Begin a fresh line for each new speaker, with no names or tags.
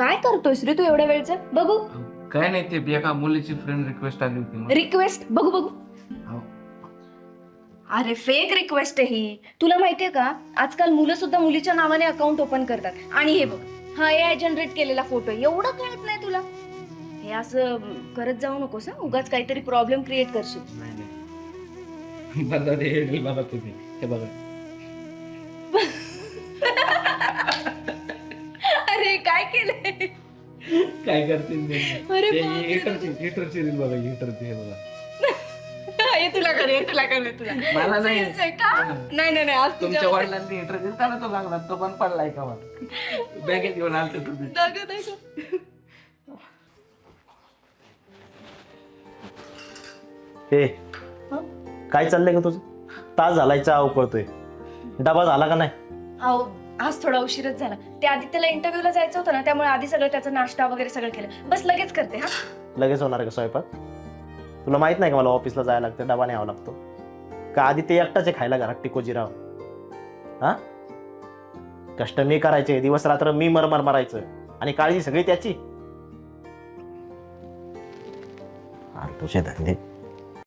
काय करतोयस रे तू एवढ्या वेळचं? बघू.
काय नाही ते एका मुलीची फ्रेंड रिक्वेस्ट आली होती.
रिक्वेस्ट बघू बघू.
हो.
अरे फेक रिक्वेस्ट आहे ही. तुला माहितीये का? आजकाल मुलं सुद्धा मुलीच्या नावाने अकाउंट ओपन करतात. आणि हे बघ हा ए आय जनरेट केलेला फोटो एवढं कळत नाही तुला. हे असं करत जाऊ नकोस हा. उगाच काहीतरी प्रॉब्लेम क्रिएट करशील.
नाही नाही. मला ते हे बघा तुम्ही. हे बघा.
अरे काय केलंय
काय?
अरे बापरे.
हिटरची हिटरची रील बघा हिटरची हे बघा.
हे तुला कर हे तुला कर हे तुला.
मला नाही.
Serious आहे का? नाही नाही नाही आज
तुमच्या वडिलांनी हिटर तो लागला तो पण पडलाय का मला बॅगेत घेऊन आलते तुम्ही.
हे काय चाललंय का तुझं? तास झालाय चहा उकळतोय. डबा झाला का नाही?
अहो आज थोडा उशीरच झाला. ते आधी त्याला इंटरव्ह्यूला जायचं होतं ना त्यामुळे आधी सगळं त्याचा नाश्ता वगैरे सगळं केलं. बस लगेच करते हा.
लगेच होणार का स्वयंपाक? तुला माहीत नाही का मला ऑफिसला जायला लागतं डबा न्यावा लागतो. का आधी ते एकटाच आहे खायला घरात टिको जिराव. हा? कष्ट मी करायचे दिवस रात्र मी मरमर मारायचं. आणि काळजी सगळी त्याची. तुझे धंदे.